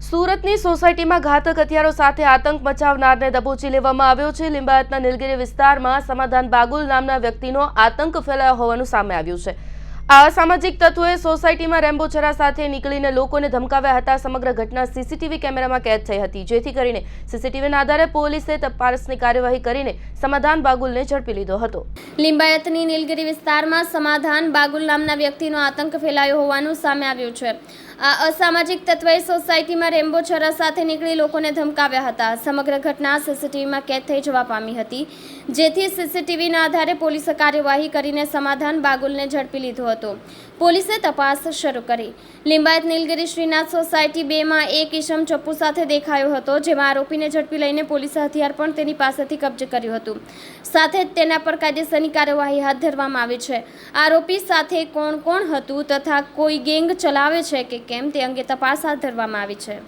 સુરતની સોસાયટીમાં ઘાતક હથિયારો સાથે આતંક મચાવનારને દબોચી લેવામાં આવ્યો છે. લિંબાયતના નીલગિરી વિસ્તારમાં સમાધાન બાગુલ નામના વ્યક્તિનો આતંક ફેલાયો હોવાનું સામે આવ્યું છે. આ અસામાજિક તત્વોએ સોસાયટીમાં રેમ્બો ચરા સાથે નીકળીને લોકોને ધમકાવ્યા હતા. સમગ્ર ઘટના સીસીટીવી કેમેરામાં કેદ થઈ હતી. જેથી કરીને સીસીટીવીના આધારે પોલીસે તપાસની કાર્યવાહી કરીને સમાધાન બાગુલને ઝડપી લીધો હતો. લિંબાયતની નીલગિરી વિસ્તારમાં સમાધાન બાગુલ નામના વ્યક્તિનો આતંક ફેલાયો હોવાનું સામે આવ્યું છે. આ અસામાજિક તત્વએ સોસાયટીમાં રેમ્બો છરા સાથે નીકળી લોકોને ધમકાવ્યા હતા. સમગ્ર ઘટના સીસીટીવીમાં કેદ થઈ જવા પામી હતી. જેથી સીસીટીવીના આધારે પોલીસે કાર્યવાહી કરીને સમાધાન બાગુલને ઝડપી લીધો હતો. પોલીસે તપાસ શરૂ કરી. લિંબાયત નીલગિરી શ્રીનાથ સોસાયટી બેમાં એક ઈશમ ચપ્પુ સાથે દેખાયો હતો, જેમાં આરોપીને ઝડપી લઈને પોલીસે હથિયાર પણ તેની પાસેથી કબજે કર્યું હતું. સાથે જ તેના પર કાયદેસરની કાર્યવાહી હાથ ધરવામાં આવી છે. આરોપી સાથે કોણ કોણ હતું તથા કોઈ ગેંગ ચલાવે છે કે કેમ તે અંગે તપાસ હાથ ધરવામાં આવી છે.